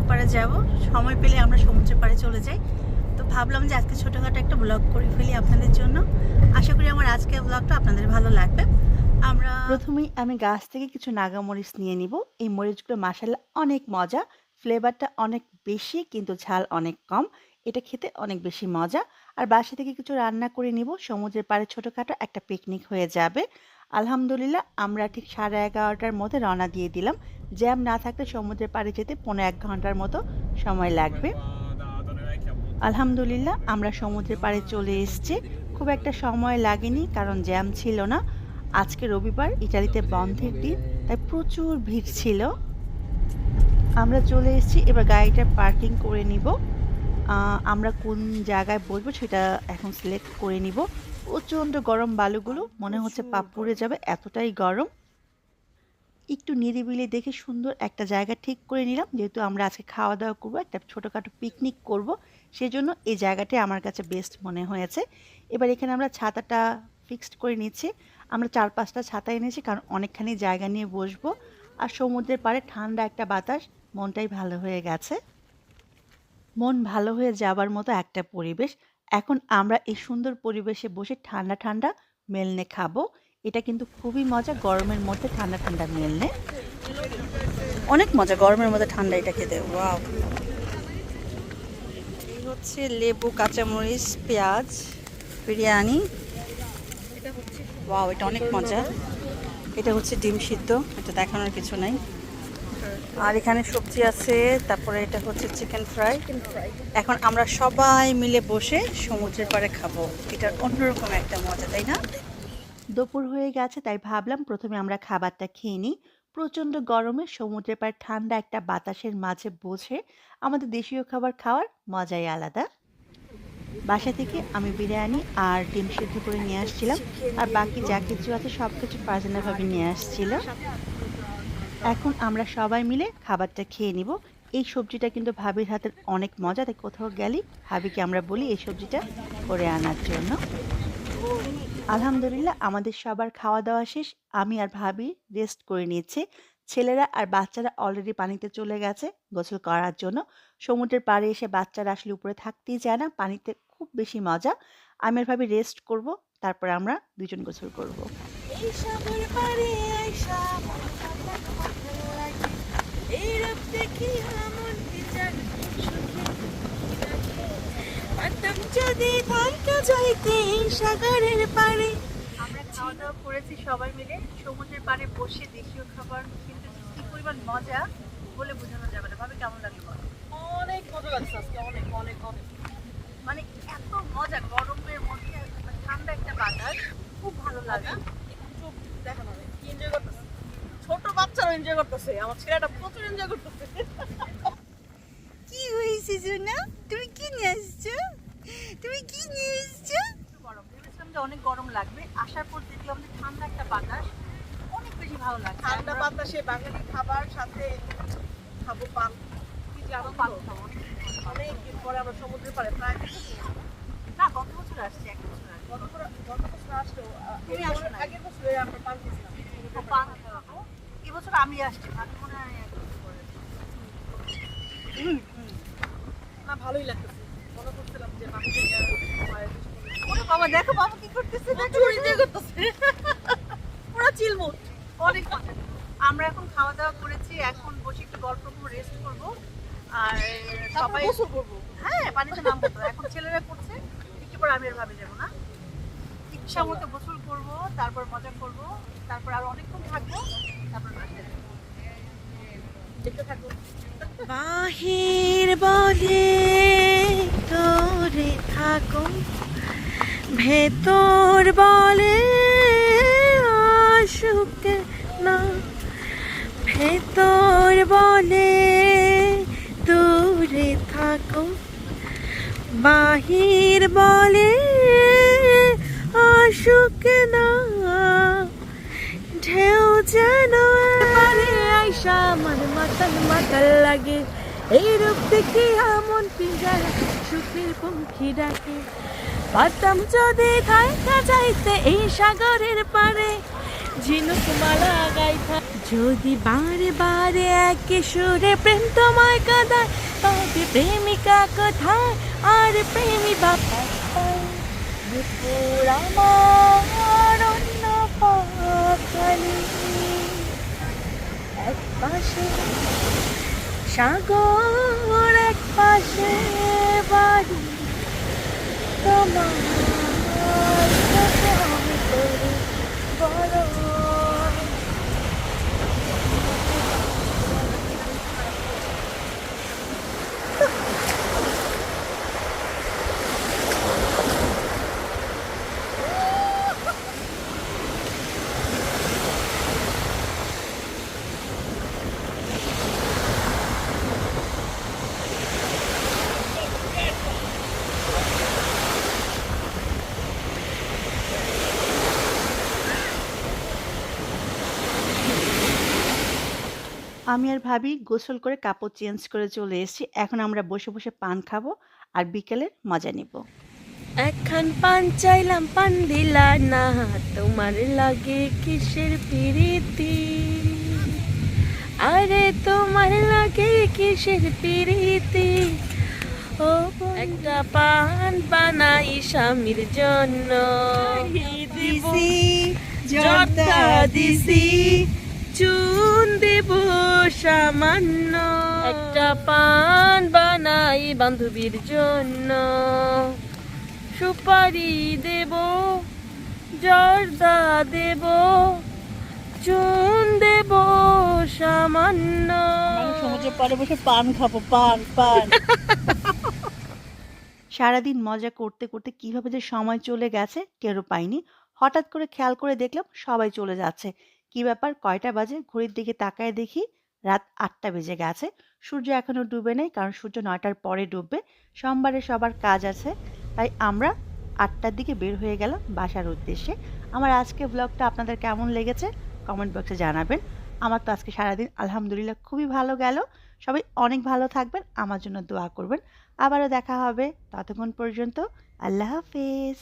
সমুদ্রের পাড়ে যাব। সময় পেলে আমরা সমুদ্রের পাড়ে চলে যাই। তো ভাবলাম যে আজকে ছোটোখাটো একটা ব্লগ করে ফেলি আপনাদের জন্য। আশা করি আমার আজকের ব্লগটা আপনাদের ভালো লাগবে। আমরা প্রথমেই আমি গাছ থেকে কিছু নাগা মরিচ নিয়ে নিব। এই মরিচগুলো মাসাল্লা অনেক মজা। ফ্লেভারটা অনেক বেশি, কিন্তু ঝাল অনেক কম। এটা খেতে অনেক বেশি মজা। আর বাসা থেকে কিছু রান্না করে নিব। সমুদ্রের পাড়ে ছোটোখাটো একটা পিকনিক হয়ে যাবে। আলহামদুলিল্লাহ, আমরা ঠিক সাড়ে এগারোটার মধ্যে রওনা দিয়ে দিলাম। জ্যাম না থাকলে সমুদ্রের পাড়ে যেতে পনেরো এক ঘণ্টার মতো সময় লাগবে। আলহামদুলিল্লাহ, আমরা সমুদ্রের পাড়ে চলে এসেছি। খুব একটা সময় লাগেনি, কারণ জ্যাম ছিল না। আজকে রবিবার, ইটালিতে বন্ধের দিন, তাই প্রচুর ভিড় ছিল। আমরা চলে এসেছি, এবার গাড়িটা পার্কিং করে নিব। আমরা কোন জায়গায় বসবো সেটা এখন সিলেক্ট করে নিব। প্রচণ্ড গরম বালুগুলো মনে হচ্ছে পা পুড়ে যাবে এতটাই গরম। একটু নিরিবিলি দেখে সুন্দর একটা জায়গা ঠিক করে নিলাম যেহেতু আমরা আজকে খাওয়া দাওয়া করব একটা ছোটোখাটো পিকনিক করব সেজন্য এই জায়গাটি আমার কাছে বেস্ট মনে হয়েছে। এবার এখানে আমরা ছাতাটা ফিক্সড করে নিচ্ছি। আমরা চার পাঁচটা ছাতা এনেছি কারণ অনেকখানি জায়গা নিয়ে বসবো। আর সমুদ্রের পাড়ে ঠান্ডা একটা বাতাস মনটাই ভালো হয়ে গেছে। মন ভালো হয়ে যাবার মতো একটা পরিবেশ। এখন আমরা এই সুন্দর পরিবেশে বসে ঠান্ডা ঠান্ডা মেলনে খাব। এটা কিন্তু খুবই মজা গরমের মধ্যে ঠান্ডা ঠান্ডা মেলনে। অনেক মজা গরমের মধ্যে ঠান্ডা এটা খেতে হচ্ছে লেবু, কাঁচামরিচ, পেঁয়াজ, বিরিয়ানি। এটা অনেক মজা। এটা হচ্ছে ডিম সিদ্ধ, এটা দেখানোর কিছু নাই। আর এখানে সবজি আছে, তারপরে এটা হচ্ছে চিকেন ফ্রাই এখন আমরা সবাই মিলে বসে সমুদ্রের পাড়ে খাব। এটার অন্যরকম একটা মজা, তাই না? দুপুর হয়ে গেছে, তাই ভাবলাম প্রথমে আমরা খাবারটা খেয়ে নিই। প্রচণ্ড গরমে সমুদ্রের পাড়ে ঠান্ডা একটা বাতাসের মাঝে বসে আমাদের দেশীয় খাবার খাওয়ার মজাই আলাদা। বাসা থেকে আমি বিরিয়ানি আর ডিম সিদ্ধ করে নিয়ে আসছিলাম, আর বাকি যা কিছু আছে সব কিছু পার্সোনালভাবে নিয়ে আসছিল। এখন আমরা সবাই মিলে খাবারটা খেয়ে নিব। এই সবজিটা কিন্তু ভাবির হাতের অনেক মজা। তাই কোথাও গেলে, ভাবিকে আমরা বলি এই সবজিটা করে আনার জন্য। আলহামদুলিল্লাহ, আমাদের সবার খাওয়া দাওয়া শেষ। আমি আর ভাবি রেস্ট করে নিয়েছি। ছেলেরা আর বাচ্চারা অলরেডি পানিতে চলে গেছে গোসল করার জন্য। সমুদ্রের পাড়ে এসে বাচ্চারা আসলে উপরে থাকতেই চায় না, পানিতে খুব বেশি মজা। আমি আর ভাবি রেস্ট করব, তারপর আমরা দুজন গোসল করব এই সাগর পাড়ে আইসা মন খাতা ভালো লাগে। এই রূপ দেখি আমন বিচার। পারতাম যদি থাইকা যাইতে সাগরের আমরা খাওয়া দাওয়া করেছি সবাই মিলে সমুদ্রের পাড়ে বসে দেশীয় খাবার কিন্তু কি পরিমাণ মজা বলে বোঝানো যাবে না। ভাবে কেমন লাগল অনেক মজা লাগছে আজকে অনেক অনেক অনেক। মানে এত মজা গরমের মধ্যে ঠান্ডা একটা বাতাস খুব ভালো লাগে একটু দেখা মানে কি এনজয় করতেছে ছোট বাচ্চারা এনজয় করতেছে আমার ছেলেটা প্রচুর এনজয় করতেছে। কি হয়েছে সোনা? তুমি কি নিয়ে আসছো? তুমি কি নিয়ে আসছো? গরম ভেবেছিলাম যে অনেক গরম লাগবে আসার পর দেখলাম যে ঠান্ডা একটা বাতাস অনেক বেশি ভালো লাগছে। ঠান্ডা বাতাসে বাঙালি খাবার সাথে খাব পান। কি যে আরও ভালো খাব, অনেক দিন পরে। আমরা সমুদ্রের পাড়ে প্রায় না গত বছর আসছে এক বছর গত বছর- আসলেও, আগের বছরে আমরা পান খেয়েছিলাম। পান এবছর আমি আসছি মনে হয়। না, ভালোই লাগতেছে। মনে করছিলাম যে মাকে নিয়ে আর মায়ের কিছু করব। ওরে বাবা দেখো বাবা কি করতেছে দেখো প্রচুর করতেছে। পুরো চিলমুট। অনেক মজা আমরা এখন খাওয়া দাওয়া করেছি এখন বসে একটু গল্প করব রেস্ট করব আর সবাই গোসল করব। হ্যাঁ পানিতে নামবো তো এখন ছেলেরা করছে একটু পরে আমি আর ভাবি যাব না ইচ্ছা মতো গোসল তারপর মজা করব। তারপর আর অনেকক্ষণ থাকব। তারপর। বাহির বলে তোরে থাকো, ভেতর বলে আসুক না। ভেতর বলে দূরে থাকো, বাহির বলে আসুক না, ঢেউ যেন পারে আইসা আমার মাতাল মাতাল লাগে। এই রূপ দেখি আমন পিঞ্জার সুখের পঙ্খী ডাকে। পারতাম যদি থাইকা যাইতে এই সাগরের পারে ঝিনুক মালা গাইথা যদি বারে বারে একে সুরে প্রেম তোমায় কাদায়, তবে প্রেমিকা কোথায়? আর প্রেমী বাবা দুপুর আমার অন্য পাখালি এক পাশে সাগর এক পাশে বাড়ি তোমার বড় আমি আর ভাবি গোসল করে কাপড় চেঞ্জ করে চলে এসেছি। এখন আমরা বসে বসে পান খাব আর বিকেলের মজা নিব। একখান পান চাইলাম পান দিলা না তোমার লাগে কিসের পিরিতি? আরে তোমার লাগে কিসের পিরিতি? ও একটা পান বানাই স্বামীর জন্য। দিছি জর্দা দিছি। চুন দেব সামান্য। একটা পান বানাই বান্ধবীর জন্য। সুপারি দেব জর্দা দেব চুন দেব সামান্য। সমুদ্রের পাড়ে বসে পান খাব পান পান। সারাদিন মজা করতে করতে কীভাবে যে সময় চলে গেছে টেরও পাইনি। হঠাৎ করে খেয়াল করে দেখলাম সবাই চলে যাচ্ছে। কি ব্যাপার? কয়টা বাজে? ঘড়ির দিকে তাকায় দেখি রাত আটটা বেজে গেছে। সূর্য এখনও ডুবে নেই কারণ সূর্য নয়টার পরে ডুববে। সোমবারে সবার কাজ আছে। তাই আমরা আটটার দিকে বের হয়ে গেলাম বাসার উদ্দেশ্যে। আমার আজকে ব্লগটা আপনাদের কেমন লেগেছে? কমেন্ট বক্সে জানাবেন। আমার তো আজকে সারাদিন আলহামদুলিল্লাহ খুবই ভালো গেল। সবাই অনেক ভালো থাকবেন, আমার জন্য দোয়া করবেন। আবারও দেখা হবে ততক্ষণ পর্যন্ত। আল্লাহ হাফেজ।